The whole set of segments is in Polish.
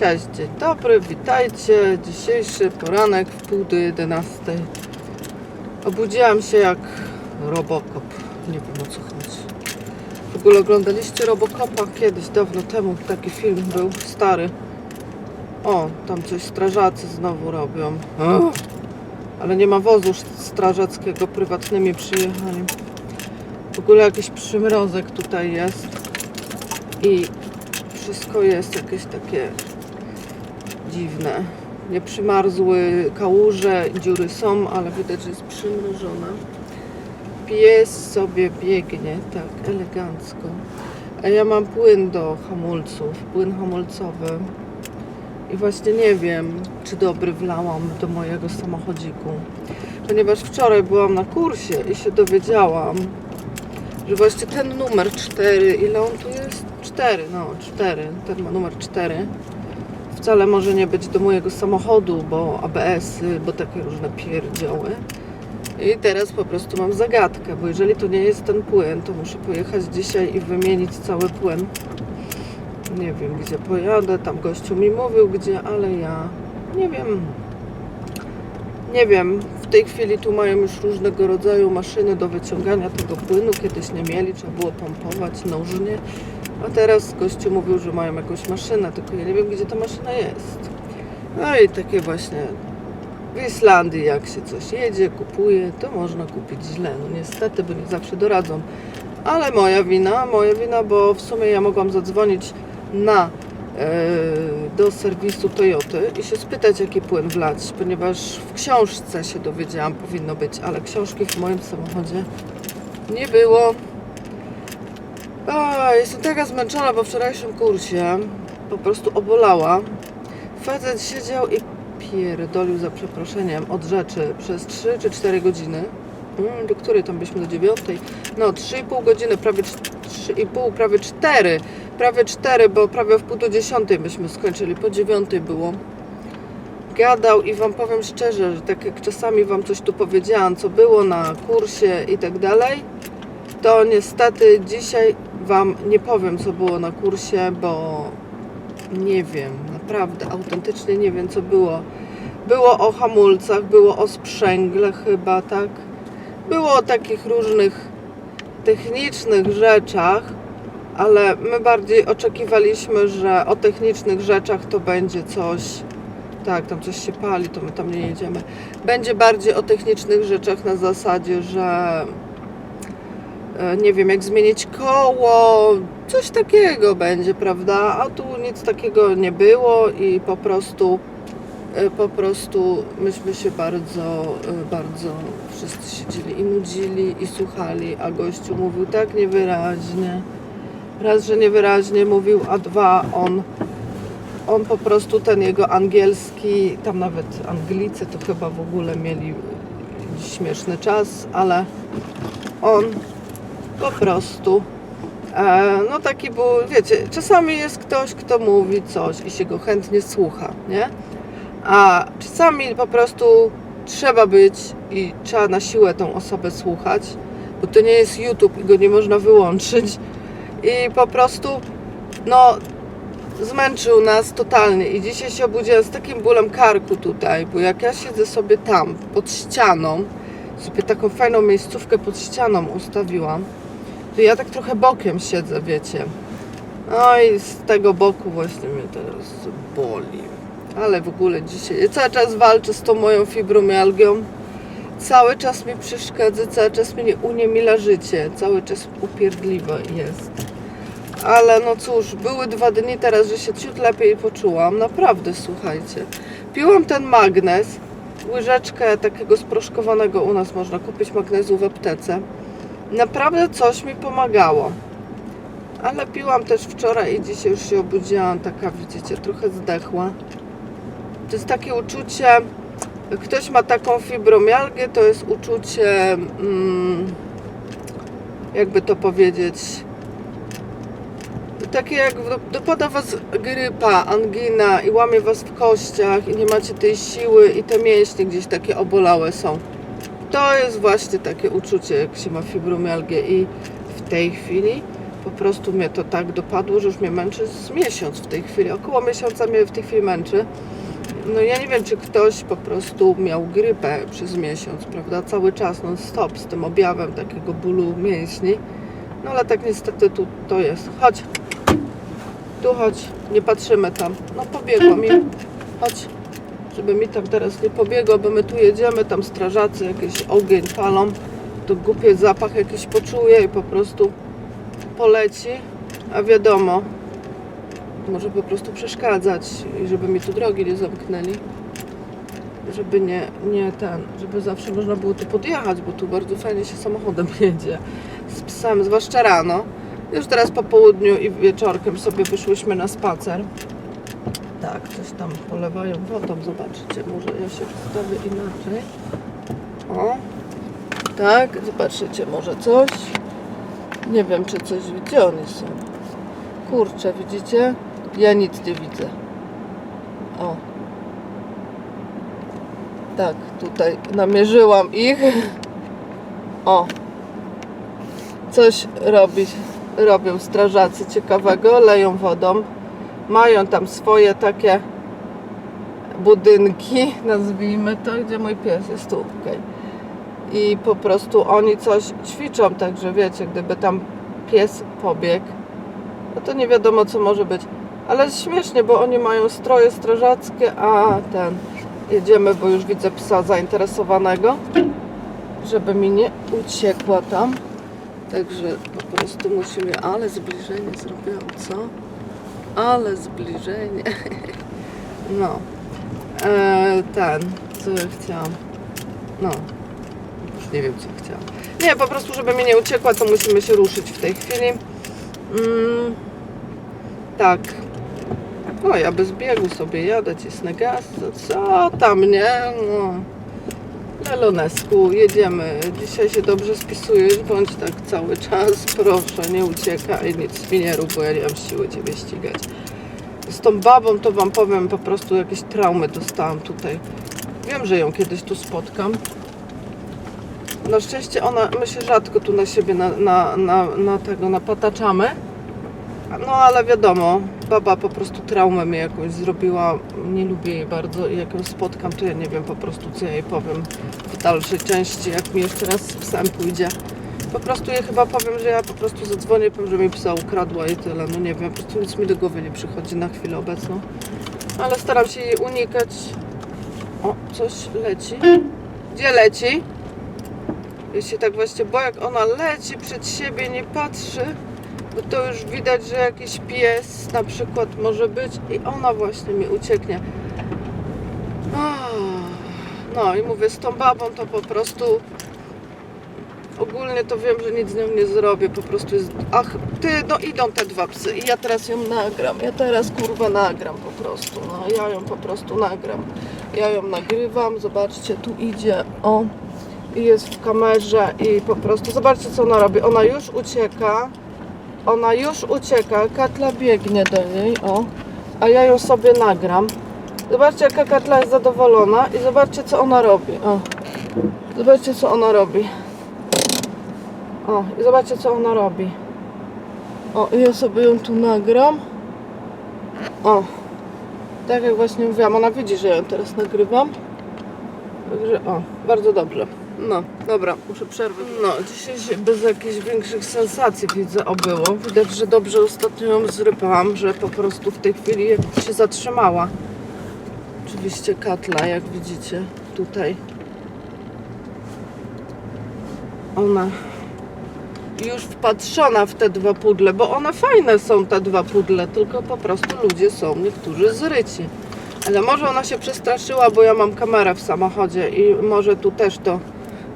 Cześć, dzień dobry, witajcie. Dzisiejszy poranek w pół do 11. Obudziłam się jak Robocop. Nie wiem o co chodzi. W ogóle oglądaliście Robocopa kiedyś, dawno temu. Taki film był stary. O, tam coś strażacy znowu robią. Ale nie ma wozu strażackiego, prywatnymi przyjechali. W ogóle jakiś przymrozek tutaj jest. I wszystko jest jakieś takie dziwne. Nie przymarzły kałuże, dziury są, ale widać, że jest przymrożone. Pies sobie biegnie tak elegancko. A ja mam płyn do hamulców, płyn hamulcowy. I właśnie nie wiem, czy dobry wlałam do mojego samochodziku. Ponieważ wczoraj byłam na kursie i się dowiedziałam, że właśnie ten numer 4, ile on tu jest? 4, no 4, ten ma numer 4. Wcale może nie być do mojego samochodu, bo ABS-y, bo takie różne pierdzioły. I teraz po prostu mam zagadkę, bo jeżeli to nie jest ten płyn, to muszę pojechać dzisiaj i wymienić cały płyn. Nie wiem, gdzie pojadę, tam gościu mi mówił gdzie, ale ja nie wiem. Nie wiem, w tej chwili tu mają już różnego rodzaju maszyny do wyciągania tego płynu. Kiedyś nie mieli, trzeba było pompować nożnie. A teraz gościu mówił, że mają jakąś maszynę, tylko ja nie wiem, gdzie ta maszyna jest. No i takie właśnie w Islandii, jak się coś jedzie, kupuje, to można kupić źle. No niestety, bo nie zawsze doradzą. Ale moja wina, moja wina, bo w sumie ja mogłam zadzwonić na e, do serwisu Toyoty i się spytać, jaki płyn wlać, ponieważ w książce się dowiedziałam, powinno być, ale książki w moim samochodzie nie było. Jestem taka zmęczona po wczorajszym kursie. Po prostu obolała. Facet siedział i pierdolił za przeproszeniem od rzeczy przez 3 czy 4 godziny. Mm, Do której tam byliśmy? Do 9? No, 3,5 godziny, prawie 3,5, prawie 4. Prawie 4, bo prawie w pół do 10 byśmy skończyli, po 9 było. Gadał i wam powiem szczerze, że tak jak czasami wam coś tu powiedziałam, co było na kursie i tak dalej, to niestety dzisiaj Wam nie powiem, co było na kursie, bo nie wiem, naprawdę, autentycznie nie wiem, co było. Było o hamulcach, było o sprzęgle chyba, tak? Było o takich różnych technicznych rzeczach, ale my bardziej oczekiwaliśmy, że o technicznych rzeczach to będzie coś. Tak, tam coś się pali, to my tam nie jedziemy. Będzie bardziej o technicznych rzeczach na zasadzie, że nie wiem, jak zmienić koło, coś takiego będzie, prawda? A tu nic takiego nie było i po prostu, e, po prostu myśmy się bardzo, e, bardzo wszyscy siedzieli i nudzili i słuchali, a gościu mówił tak niewyraźnie. Raz, że niewyraźnie mówił, a dwa, on, on po prostu ten jego angielski, tam nawet Anglicy to chyba w ogóle mieli śmieszny czas, ale on po prostu. E, no taki był, wiecie, czasami jest ktoś, kto mówi coś i się go chętnie słucha, nie? A czasami po prostu trzeba być i trzeba na siłę tą osobę słuchać, bo to nie jest YouTube i go nie można wyłączyć. I po prostu no zmęczył nas totalnie. I dzisiaj się obudziłam z takim bólem karku tutaj, bo jak ja siedzę sobie tam pod ścianą, sobie taką fajną miejscówkę pod ścianą ustawiłam, to ja tak trochę bokiem siedzę, wiecie. No i z tego boku właśnie mnie teraz boli. Ale w ogóle dzisiaj cały czas walczę z tą moją fibromialgią. Cały czas mi przeszkadza, cały czas mnie uniemila życie, cały czas upierdliwe jest. Ale no cóż, były dwa dni teraz, że się ciut lepiej poczułam. Naprawdę, słuchajcie. Piłam ten magnes, łyżeczkę takiego sproszkowanego u nas można kupić magnezu w aptece. Naprawdę coś mi pomagało. Ale piłam też wczoraj i dzisiaj już się obudziłam, taka widzicie, trochę zdechła. To jest takie uczucie, ktoś ma taką fibromialgię, to jest uczucie, mm, jakby to powiedzieć, takie jak do- dopada was grypa, angina i łamie was w kościach i nie macie tej siły i te mięśnie gdzieś takie obolałe są. To jest właśnie takie uczucie, jak się ma fibromialgię i w tej chwili po prostu mnie to tak dopadło, że już mnie męczy z miesiąc w tej chwili. Około miesiąca mnie w tej chwili męczy. No ja nie wiem, czy ktoś po prostu miał grypę przez miesiąc, prawda? Cały czas non stop z tym objawem takiego bólu mięśni. No ale tak niestety tu to jest. Chodź. Tu chodź. Nie patrzymy tam. No pobiegło mi. Chodź. Żeby mi tam teraz nie pobiegło, bo my tu jedziemy, tam strażacy jakiś ogień palą. To głupie zapach jakiś poczuje i po prostu poleci. A wiadomo, może po prostu przeszkadzać i żeby mi tu drogi nie zamknęli. Żeby nie, nie ten, żeby zawsze można było tu podjechać, bo tu bardzo fajnie się samochodem jedzie. Z psem, zwłaszcza rano. Już teraz po południu i wieczorkiem sobie wyszłyśmy na spacer. Tak, coś tam polewają wodą, zobaczcie, może ja się przedstawię inaczej. O, tak, zobaczycie może coś. Nie wiem, czy coś, gdzie one są. Kurczę, widzicie? Ja nic nie widzę. O. Tak, tutaj namierzyłam ich. O. Coś robi, robią strażacy ciekawego, leją wodą. Mają tam swoje takie budynki, nazwijmy to, gdzie mój pies jest tu. okej. I po prostu oni coś ćwiczą, także wiecie, gdyby tam pies pobiegł, no to nie wiadomo co może być. Ale śmiesznie, bo oni mają stroje strażackie, a ten jedziemy, bo już widzę psa zainteresowanego, żeby mi nie uciekła tam. Także po prostu musimy, ale zbliżenie zrobiłam, co? Ale zbliżenie. No. E, ten, co chciałam. No. Już nie wiem, co chciałam. Nie, po prostu, żeby mi nie uciekła, to musimy się ruszyć w tej chwili. Mm, tak. O, ja bez biegu sobie jadę, cisnę gaz. Co tam, nie? No. Lelonesku, jedziemy. Dzisiaj się dobrze spisujesz, bądź tak cały czas. Proszę, nie uciekaj, nic mi nie rób, bo ja nie mam siły Ciebie ścigać. Z tą babą to Wam powiem, po prostu jakieś traumy dostałam tutaj. Wiem, że ją kiedyś tu spotkam. Na szczęście ona, my się rzadko tu na siebie na, na, na, na tego napataczamy. No ale wiadomo, baba po prostu traumę mi jakąś zrobiła. Nie lubię jej bardzo i jak ją spotkam, to ja nie wiem po prostu co ja jej powiem w dalszej części, jak mi jeszcze raz z psem pójdzie. Po prostu jej chyba powiem, że ja po prostu zadzwonię, powiem, że mi psa ukradła i tyle. No nie wiem, po prostu nic mi do głowy nie przychodzi na chwilę obecną. Ale staram się jej unikać. O, coś leci. Gdzie leci? Ja się tak właśnie boję, jak ona leci przed siebie, nie patrzy, to już widać, że jakiś pies na przykład może być i ona właśnie mi ucieknie. No i mówię, z tą babą to po prostu ogólnie to wiem, że nic z nią nie zrobię, po prostu jest... Ach, ty, no idą te dwa psy i ja teraz ją nagram, ja teraz kurwa nagram po prostu, no ja ją po prostu nagram. Ja ją nagrywam, zobaczcie, tu idzie, o, i jest w kamerze i po prostu, zobaczcie co ona robi, ona już ucieka, ona już ucieka, Katla biegnie do niej, o, a ja ją sobie nagram. Zobaczcie jaka Katla jest zadowolona i zobaczcie co ona robi, o. Zobaczcie co ona robi. O, i zobaczcie co ona robi. O, i ja sobie ją tu nagram. O, tak jak właśnie mówiłam, ona widzi, że ją teraz nagrywam. Także o, bardzo dobrze. No, dobra, muszę przerwać. No, dzisiaj się bez jakichś większych sensacji widzę obyło. Widać, że dobrze ostatnio ją zrypałam, że po prostu w tej chwili się zatrzymała. Oczywiście katla, jak widzicie tutaj. Ona już wpatrzona w te dwa pudle, bo one fajne są te dwa pudle, tylko po prostu ludzie są niektórzy zryci. Ale może ona się przestraszyła, bo ja mam kamerę w samochodzie i może tu też to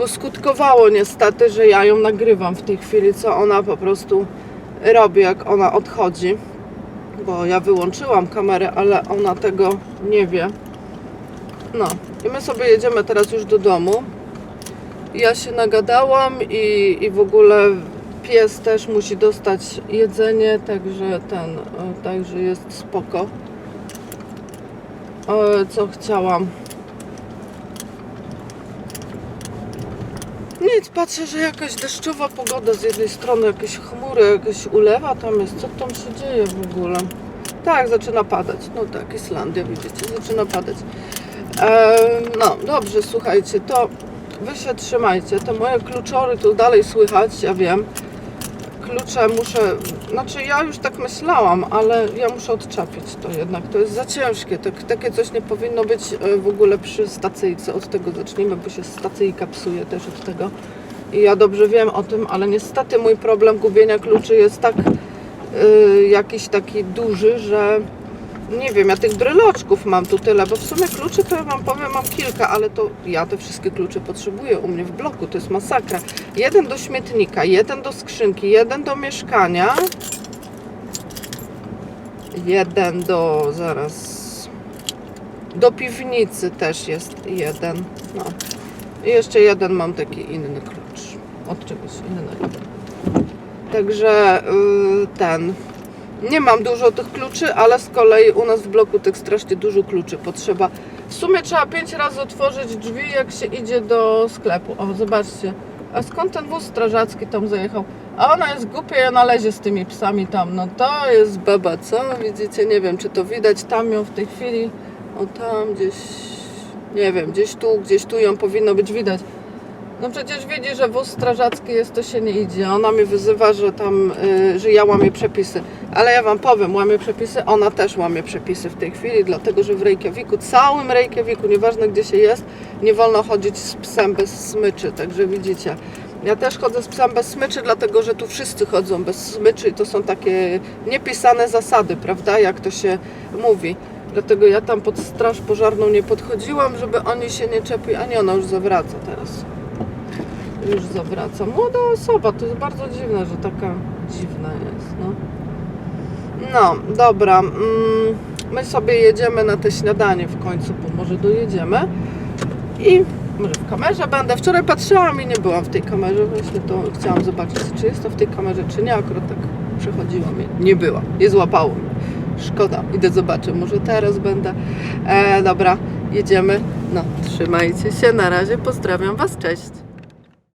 poskutkowało niestety, że ja ją nagrywam w tej chwili, co ona po prostu robi, jak ona odchodzi. Bo ja wyłączyłam kamerę, ale ona tego nie wie. No, i my sobie jedziemy teraz już do domu. Ja się nagadałam i, i w ogóle pies też musi dostać jedzenie, także ten, e, także jest spoko. E, Co chciałam? Nic, patrzę, że jakaś deszczowa pogoda z jednej strony, jakieś chmury, jakaś ulewa tam jest. Co tam się dzieje w ogóle? Tak, zaczyna padać. No tak, Islandia, widzicie, zaczyna padać. No, dobrze, słuchajcie, to wy się trzymajcie. Te moje kluczory tu dalej słychać, ja wiem. Klucze muszę, znaczy ja już tak myślałam, ale ja muszę odczepić to jednak. To jest za ciężkie. Tak, takie coś nie powinno być e, w ogóle przy stacyjce. Od tego zacznijmy, bo się stacyjka psuje też od tego. I ja dobrze wiem o tym, ale niestety mój problem gubienia kluczy jest tak y, jakiś taki duży, że nie wiem, ja tych bryloczków mam tu tyle, bo w sumie kluczy to ja wam powiem, mam kilka, ale to ja te wszystkie klucze potrzebuję u mnie w bloku, to jest masakra. Jeden do śmietnika, jeden do skrzynki, jeden do mieszkania, jeden do, zaraz, do piwnicy też jest jeden, no. I jeszcze jeden mam taki inny klucz, od czegoś innego. Także y, ten, nie mam dużo tych kluczy, ale z kolei u nas w bloku tych strasznie dużo kluczy potrzeba. W sumie trzeba pięć razy otworzyć drzwi, jak się idzie do sklepu. O, zobaczcie. A skąd ten wóz strażacki tam zajechał? A ona jest głupia i ona lezie z tymi psami tam. No to jest baba, co? Widzicie, nie wiem, czy to widać. Tam ją w tej chwili, o tam gdzieś, nie wiem, gdzieś tu, gdzieś tu ją powinno być widać. No przecież widzi, że wóz strażacki jest, to się nie idzie. Ona mnie wyzywa, że tam, y, że ja łamię przepisy. Ale ja wam powiem, łamię przepisy, ona też łamie przepisy w tej chwili, dlatego że w Reykjaviku, całym Reykjaviku, nieważne gdzie się jest, nie wolno chodzić z psem bez smyczy, także widzicie. Ja też chodzę z psem bez smyczy, dlatego że tu wszyscy chodzą bez smyczy i to są takie niepisane zasady, prawda, jak to się mówi. Dlatego ja tam pod straż pożarną nie podchodziłam, żeby oni się nie czepili, a nie, ona już zawraca teraz już zawraca. Młoda osoba, to jest bardzo dziwne, że taka dziwna jest, no. No, dobra. Mm, my sobie jedziemy na te śniadanie w końcu, bo może dojedziemy. I może w kamerze będę. Wczoraj patrzyłam i nie byłam w tej kamerze. Właśnie to chciałam zobaczyć, czy jest to w tej kamerze, czy nie. Akurat tak przechodziłam i nie była. Nie złapało mnie. Szkoda. Idę zobaczę. Może teraz będę. E, dobra, jedziemy. No, trzymajcie się. Na razie. Pozdrawiam Was. Cześć.